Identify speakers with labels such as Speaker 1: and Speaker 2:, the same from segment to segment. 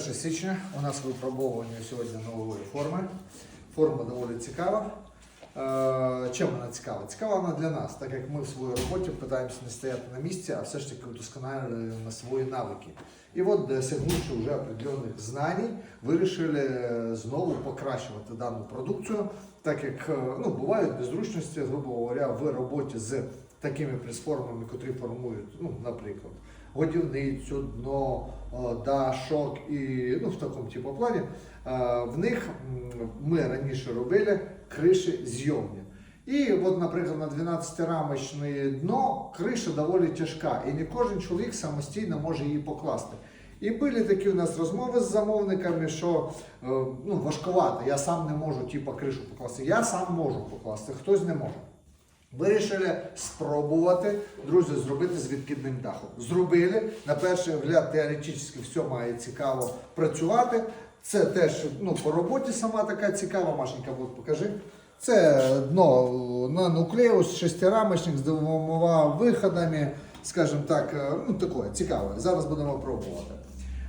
Speaker 1: січня у нас випробовування сьогодні нової форми. Форма доволі цікава. Е, Чим вона цікава? Цікава вона для нас, так як ми в своїй роботі намагаємося не стояти на місці, а все ж таки удосконалюємо свої навики. І от, досягнувши вже определених знань, вирішили е, знову покращувати дану продукцію, так як е, ну, бувають незручності, грубо говоря, в роботі з такими пресформами, котрі формують, ну, наприклад, годівницю, дно, е, дашок і ну, в такому типу плані. Е, В них ми раніше робили криші зйомні. І от, наприклад, на 12-рамочне дно криша доволі тяжка, і не кожен чоловік самостійно може її покласти. І були такі у нас розмови з замовниками, що е, ну, важкувато, я сам не можу типу, кришу покласти. Я сам можу покласти, хтось не може. Вирішили спробувати, друзі, зробити з відкидним дахом. Зробили. На перший погляд, теоретично все має цікаво працювати. Це теж ну, по роботі сама така цікава, Машенька, от покажи. Це дно на нуклеус, шестирамочник з двома виходами, скажімо так, е, ну таке цікаве. Зараз будемо пробувати.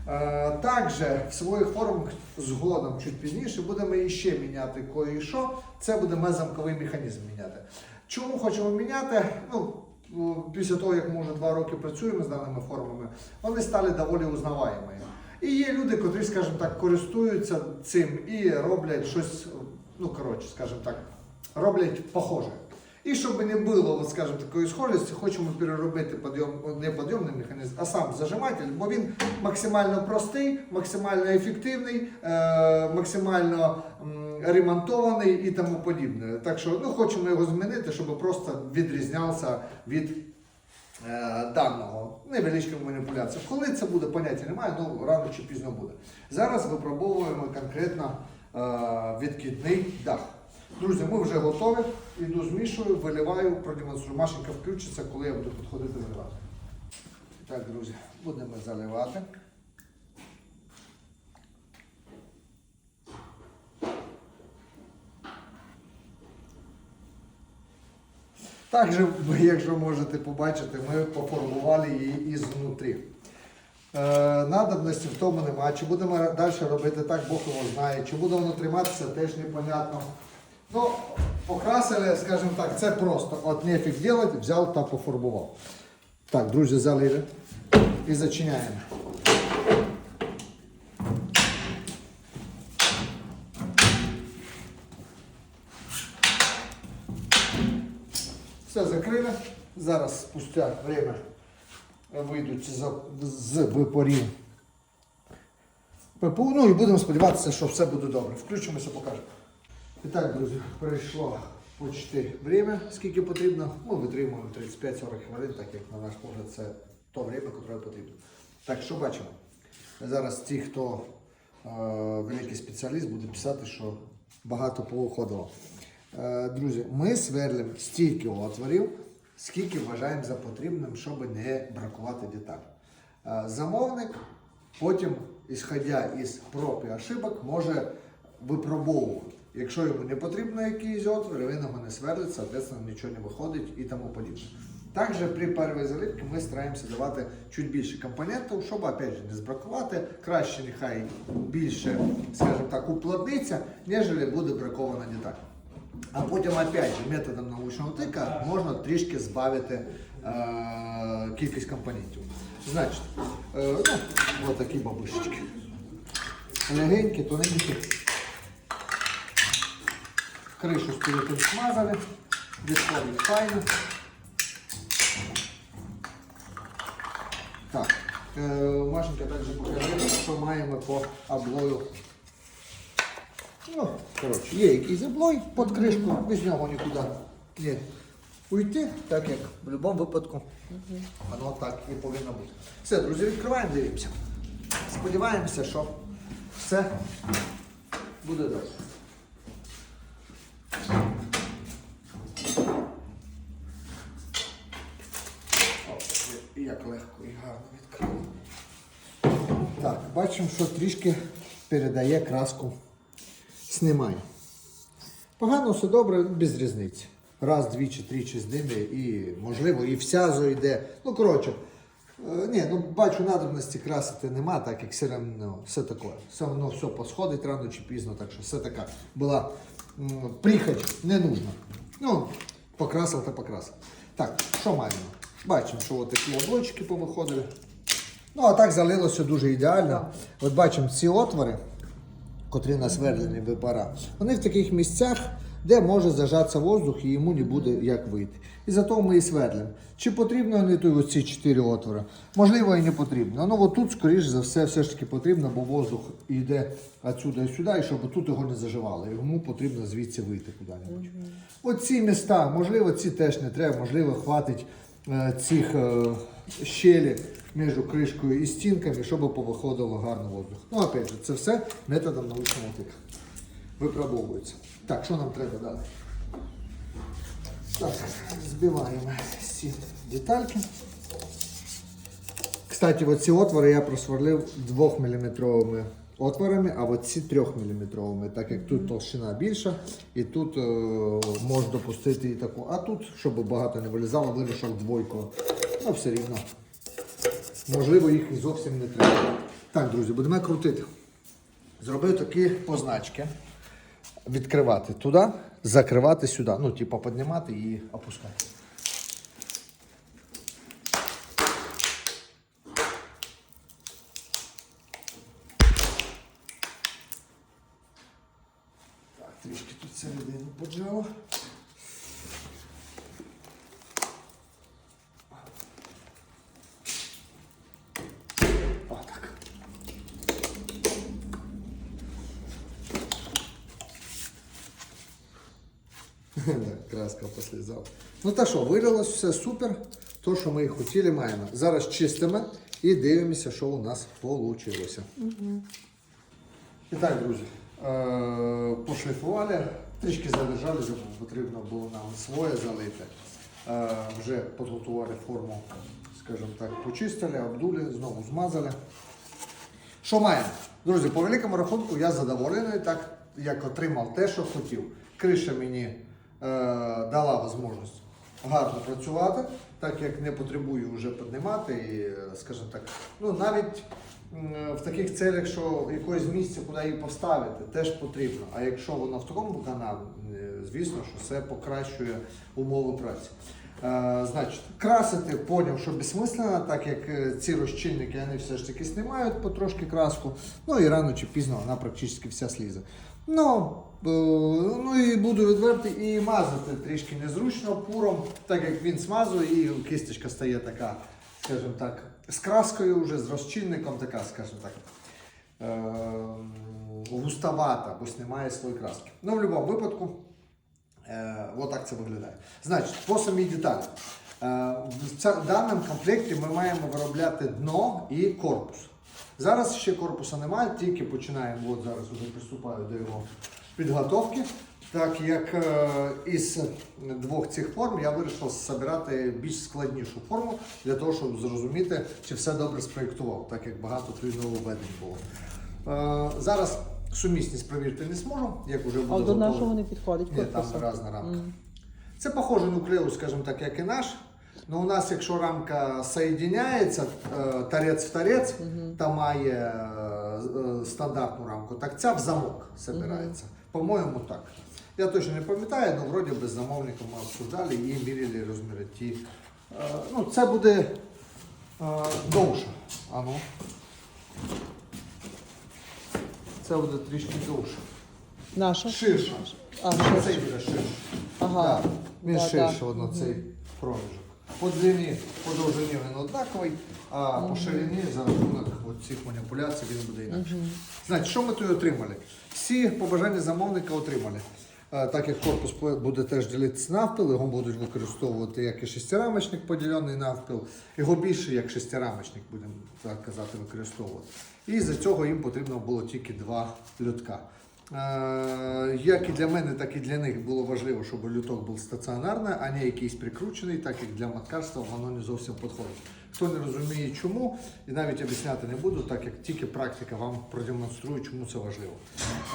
Speaker 1: Е, Також в своїх формах згодом чуть пізніше будемо іще міняти кое-що. Це буде мезамковий механізм міняти. Чому хочемо міняти? Ну, після того, як ми вже два роки працюємо з даними формами, вони стали доволі узнаваємими. І є люди, котрі, скажімо так, користуються цим і роблять щось, ну коротше, скажімо так, роблять похоже. І щоб не було, скажімо, такої схожості, хочемо переробити підйом, не підйомний механізм, а сам зажиматель, бо він максимально простий, максимально ефективний, е, максимально ремонтований і тому подібне. Так що ну, хочемо його змінити, щоб просто відрізнявся від е, даного невеличка маніпуляція. Коли це буде, поняття немає, ну рано чи пізно буде. Зараз випробовуємо конкретно е, відкидний дах. Друзі, ми вже готові. Іду змішую, виливаю, продемонструю. Машенька включиться, коли я буду підходити заливати. Так, друзі, будемо заливати. Також, якщо можете побачити, ми пофарбували її ізнутрі. Е, надобності в тому немає. Чи будемо далі робити так, Бог його знає. Чи буде воно триматися, теж непонятно. Ну, покрасили, скажімо так, це просто. От нефіг робити, взяв та пофарбував. Так, друзі, залили і зачиняємо. Все закрили. Зараз спустя время вийдуть з, з випорів ППУ. Ну і будемо сподіватися, що все буде добре. Включимося, покажемо. І так, друзі, прийшло почти время, скільки потрібно. Ми витримуємо 35-40 хвилин, так як на наш погляд це то время, яке потрібно. Так, що бачимо? Зараз ті, хто е, великий спеціаліст, буде писати, що багато повиходило. Е, друзі, ми сверлимо стільки отворів, скільки вважаємо за потрібним, щоб не бракувати деталей. Е, замовник потім, ісходя із проб і ошибок, може випробовувати. Якщо йому не потрібно якийсь отвір, він його не сверлить, соответственно, нічого не виходить і тому подібне. Також при першій заливці ми стараємося давати чуть більше компонентів, щоб опять же не збракувати. Краще нехай більше, скажімо так, уплотниться, ніж буде бракована деталь. А потім, опять же, методом научного тика можна трішки збавити е, кількість компонентів. Значить, е, ну, ось такі бабушечки. Легенькі, тоненькі. Кришу спиритом смазали, відходить файно. Так, е, Машенька також покажи, що маємо по облою. Ну, коротше, є якийсь облой під кришку, без нього нікуди не уйти, так як в будь-якому випадку воно так і повинно бути. Все, друзі, відкриваємо, дивимося. Сподіваємося, що все буде добре. Як легко і гарно відкрили. Так, бачимо, що трішки передає краску, знімає. Погано все добре, без різниці. Раз, двічі, тричі зніме і, можливо, і вся зойде. Ну, коротше, Е, Ні, ну бачу, надобності красити нема, так як все одно все таке. Все одно все посходить рано чи пізно, так що все така була прихоть, не нужно. Ну, покрасив та покрасив. Так, що маємо? Бачимо, що от такі облочки повиходили. Ну, а так залилося дуже ідеально. От бачимо ці отвори, котрі насверлені випара, вони в таких місцях, де може зажатися воздух і йому не буде як вийти. І зато ми і свердлимо. Чи потрібно тут оці чотири отвори? Можливо, і не потрібно. Ну от тут, скоріш за все, все ж таки потрібно, бо воздух йде отсюди і сюди, і щоб тут його не заживало. Йому потрібно звідси вийти куди-небудь. Оці міста, можливо, ці теж не треба, можливо, хватить е, цих е, щелі між кришкою і стінками, щоб повиходило гарно воздух. Ну, опять же, це все методом научного тика. Випробовується. Так, що нам треба далі? Так, збиваємо ці детальки. Кстати, оці отвори я просверлив 2 мм отворами, а оці 3 мм, так як тут толщина більша, і тут е, можна допустити і таку. А тут, щоб багато не вилізало, вирішив двойку. Ну, все рівно. Можливо, їх і зовсім не треба. Так, друзі, будемо крутити. Зробив такі позначки. Відкривати туди, закривати сюди. Ну, типу, піднімати і опускати. Так, трішки тут середину поджало. Краска послізала. Ну та що, вилилось все супер. То, що ми і хотіли, маємо. Зараз чистимо і дивимося, що у нас вийшло. І так, друзі, е, пошліфували, трішки задержали, бо потрібно було нам своє залити. Е, Вже підготували форму, скажімо так, почистили, обдули, знову змазали. Що маємо? Друзі, по великому рахунку я задоволений, так як отримав те, що хотів. Криша мені дала можливість гарно працювати, так як не потребую вже піднімати і, е, скажімо так, ну навіть в таких целях, що якогось місця, куди її поставити, теж потрібно. А якщо воно в такому каналі, звісно, що це покращує умови праці. Е, значить, красити поняв, що безсмислено, так як е, ці розчинники вони все ж таки знімають потрошки краску, ну і рано чи пізно вона практично вся слізе. Ну, е, ну і буду відвертий і мазати трішки незручно пуром, так як він смазує, і кисточка стає така, скажімо так, з краскою вже, з розчинником, така, скажімо так. е, Густовата, бо немає своєї краски. Ну, в будь-якому випадку, Е, от так це виглядає. Значить, по самій деталі. В даному комплекті ми маємо виробляти дно і корпус. Зараз ще корпуса немає, тільки починаємо, от зараз вже приступаю до його підготовки. Так як е, із двох цих форм я вирішив збирати більш складнішу форму для того, щоб зрозуміти, чи все добре спроєктував, так як багато тут нововведень було. Е, зараз сумісність перевірити не зможу, як вже буде
Speaker 2: А до нашого не підходить
Speaker 1: Ні, там різна рамка. Це похоже нуклеус, скажімо так, як і наш. Ну, у нас, якщо рамка соєдиняється, е, торець в торець, та має е, е, стандартну рамку, так ця в замок збирається. По-моєму, так. Я точно не пам'ятаю, але вроді без замовника ми обсуждали і міряли розміри ті. Ну, це буде довше. А ну. Це буде трішки довше.
Speaker 2: Наша?
Speaker 1: Ширше.
Speaker 2: А, ширше.
Speaker 1: буде ширше.
Speaker 2: Ага.
Speaker 1: Да, він
Speaker 2: Да,
Speaker 1: ширше,
Speaker 2: да.
Speaker 1: воно цей проміжок. По длині, по довжині він однаковий, а по ширині за рахунок цих маніпуляцій він буде інакше. Значить, що ми тут отримали? Всі побажання замовника отримали. Е, Так як корпус буде теж ділитися навпіл, його будуть використовувати як і шестирамочник поділений навпіл, його більше як шестирамочник, будемо так казати, використовувати. І за цього їм потрібно було тільки два льотка. Е, Як і для мене, так і для них було важливо, щоб люток був стаціонарний, а не якийсь прикручений, так як для маткарства воно не зовсім підходить. Хто не розуміє чому, і навіть об'ясняти не буду, так як тільки практика вам продемонструє, чому це важливо.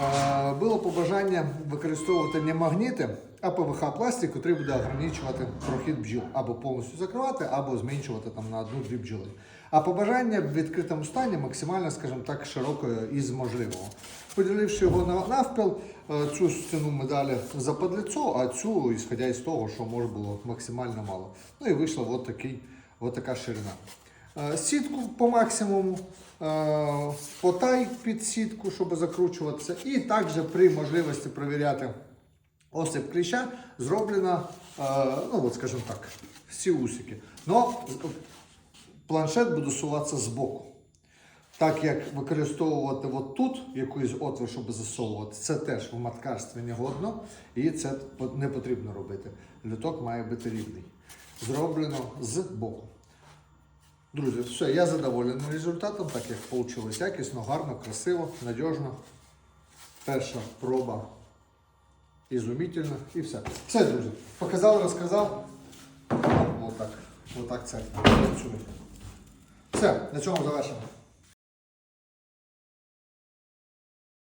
Speaker 1: Е, було побажання використовувати не магніти, а ПВХ пластик, який буде ограничувати прохід бджіл, або повністю закривати, або зменшувати там на одну-дві бджоли. А побажання в відкритому стані максимально, скажімо так, широкою із можливого. Поділивши його на навпіл, е, цю стіну ми далі за подлицо, а цю, ісходя із того, що може було максимально мало. Ну і вийшла от, такий, така ширина. Е, Сітку по максимуму, е, потай під сітку, щоб закручуватися. І також при можливості перевіряти осип кліща зроблена, е, ну от скажімо так, всі усики. Но планшет буде суватися збоку. Так як використовувати от тут якийсь отвір, щоб засовувати, це теж в маткарстві не годно і це не потрібно робити. Люток має бути рівний. Зроблено з боку. Друзі, все, я задоволений результатом, так як вийшло якісно, гарно, красиво, надіжно. Перша проба ізумітельна і все. Все, друзі. Показав, розказав. Отак. Отак це працює. Все, на цьому завершимо.